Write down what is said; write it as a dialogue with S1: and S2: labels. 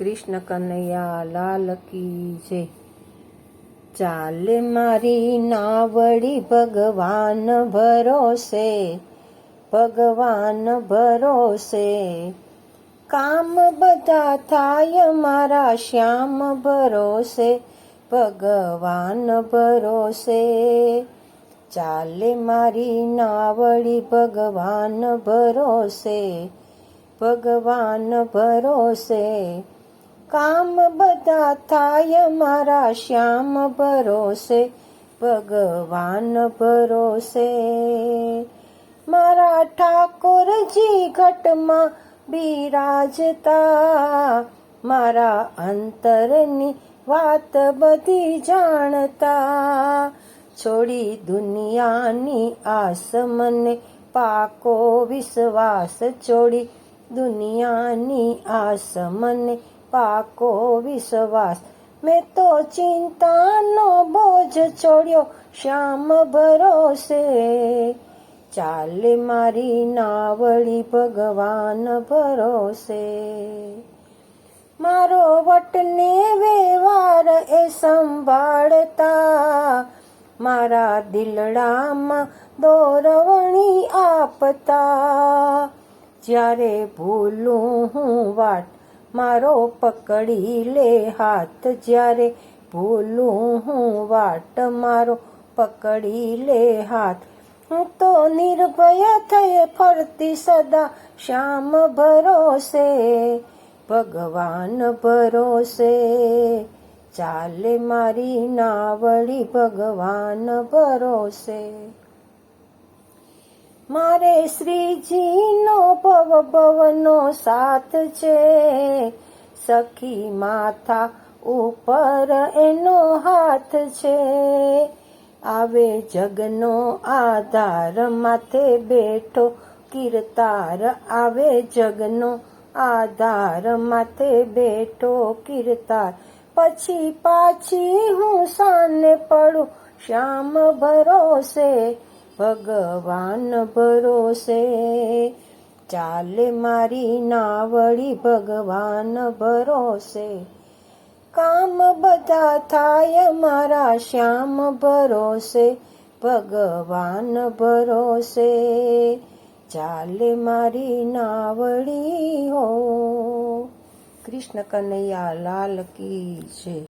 S1: કૃષ્ણ કનૈયા, લાલ કી જય. ચાલે મારી નાવડી ભગવાન ભરોસે ભગવાન ભરોસે. કામ બધા થાય મારા શ્યામ ભરોસે, ભગવાન ભરોસે. ચાલે મારી નાવડી ભગવાન ભરોસે ભગવાન ભરોસે. કામ બધા થાય મારા શ્યામ ભરોસે, ભગવાન ભરોસે. મારા ઠાકોરજી ઘટમાં બિરાજતા, મારા અંતરની વાત બધી જાણતા. છોડી દુનિયાની આસ મને પાકો વિશ્વાસ, છોડી દુનિયાની આસ મને પાકો વિશ્વાસ. મેં તો ચિંતાનો બોજ છોડ્યો, શ્યામ ભરોસે. ચાલે મારી નાવળી ભગવાન ભરોસે. મારો વટને વ્યવહાર એ સંભાળતા. મારા દિલડામાં દોરવણી આપતા. જ્યારે ભૂલું હું વાટ મારો પકડી લે હાથ જ્યારે ભૂલું હું, વાટ મારો પકડી લે હાથ. હું તો નિર્ભય થઈ ફરતી સદા શ્યામ ભરોસે, ભગવાન ભરોસે. ચાલે મારી નાવડી, ભગવાન ભરોસે. મારે શ્રીજીનો ભવ ભવનો સાથ છે. સખી માથા ઉપર એનો હાથ છે. આવે જગનો આધાર માથે બેઠો કિરતાર, આવે જગનો આધાર માથે બેઠો કિરતાર. પછી પાછી હું સાને પડું, શ્યામ ભરોસે ભગવાન ભરોસે. ચાલે મારી નાવડી ભગવાન ભરોસે. કામ બધા થાય મારા શ્યામ ભરોસે. ભગવાન ભરોસે. ચાલે મારી નાવડી હો. કૃષ્ણ કનૈયા લાલ કી છે